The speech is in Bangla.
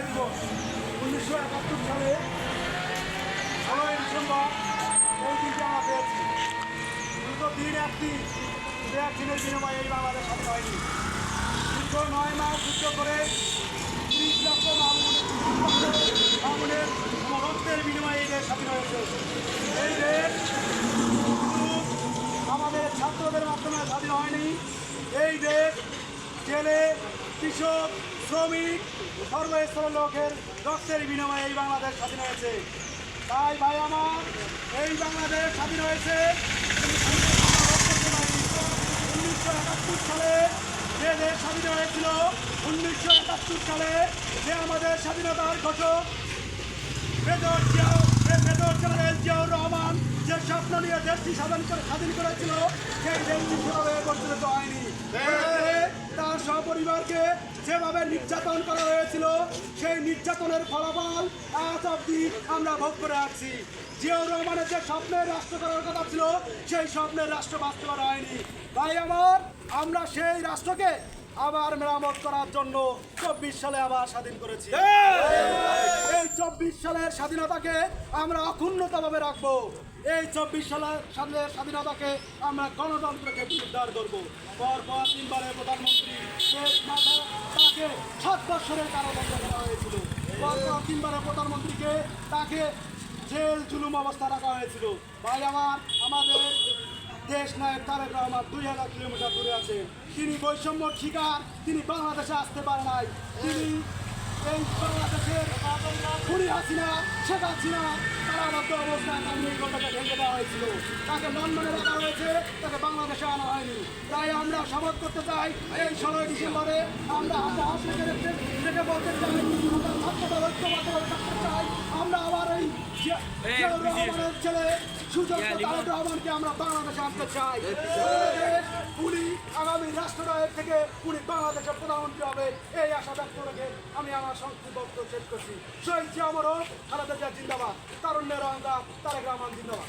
বিজয় দিবস উনিশশো একাত্তর সালে ষোলোই ডিসেম্বর এই দিনটা আমরা পেয়েছি দুটো দিন একদিন দু একদিনের বিনিময়ে এই বাংলাদেশ স্বাধীন হয়নি। দীর্ঘ নয় মাস যুদ্ধ করে তিরিশ লক্ষ মামুনের রক্তের বিনিময়ে এই দেশ স্বাধীন হয়েছে। এই দেশ আমাদের ছাত্রদের মাধ্যমে স্বাধীন হয়নি, এই দেশ জেলে, কৃষক শ্রমিক সর্বস্তরের লোকের রক্তের বিনিময়ে এই বাংলাদেশ স্বাধীন হয়েছে। তাই ভাই আমার, এই বাংলাদেশ স্বাধীন হয়েছে। উনিশশো একাত্তর সালে যে দেশ স্বাধীন হয়েছিল, উনিশশো একাত্তর সালে যে আমাদের স্বাধীনতার ঘোষক major Xiao general Ziaur Rahman যে স্বপ্ন নিয়ে দেশটি স্বাধীন করে স্বাধীন করেছিল, সেই দেশটি সেভাবে পরিচালিত হয়নি। তার সপরিবারকে যেভাবে নির্যাতন করা হয়েছিল সেই নির্যাতনের ফলাফল আজ অব্দি আমরা ভোগ করে আসছি জিয়াউর রহমানের যে স্বপ্নের রাষ্ট্র করার কথা ছিল সেই স্বপ্নের রাষ্ট্র বাস্তবায়ন হয়নি। তাই আমার আমরা সেই রাষ্ট্রকে আবার মেরামত করার জন্য চব্বিশ সালে আবার স্বাধীন করেছি। এই চব্বিশ সালের স্বাধীনতাকে আমরা অক্ষুণ্ণতাভাবে রাখব। এই চব্বিশ সালের সালের স্বাধীনতাকে আমরা গণতন্ত্রকে উদ্ধার করব। পরপর তিনবারের প্রধানমন্ত্রী শেখ মাথা তাকে সাত বছরের কারাদণ্ড করা হয়েছিল। পরপর তিনবারের প্রধানমন্ত্রীকে তাকে জেল, জুলুম অবস্থা রাখা হয়েছিল। ভাই, আমার, আমাদের দেশ নায়ক তারেক রহমান দুই হাজার কিলোমিটার দূরে আছে। তিনি বৈষম্য শিকার তিনি বাংলাদেশে আসতে পারে নাই। তিনি এই বাংলাদেশের খুনি হাসিনা, শেখ হাসিনা কারাবদ্ধ অবস্থায় তার নির্গতকে ভেঙে দেওয়া হয়েছিল। তাকে লন্ডনে রাখা হয়েছে তাকে বাংলাদেশে আনা হয়নি। তাই আমরা শপথ করতে চাই এই ষোলোই ডিসেম্বরে আমরা হাতে হাত রেখে রেখে- রেখে বলতে চাই থাকতে চাই আমরা আবার এই রহমানের ছেলে সুযোগ রহমানকে আমরা বাংলাদেশে আনতে চাই। উনি বাংলাদেশের প্রধানমন্ত্রী হবে, এই আশা ব্যক্ত রেখে আমি আমার সংক্ষিপ্ত বক্তব্য শেষ করছি। শহীদ জিয়া আমারও খালেদা দেশের জিন্দাবাদ। তারুণ্যের অহংকার তারেক রহমান জিন্দাবাদ।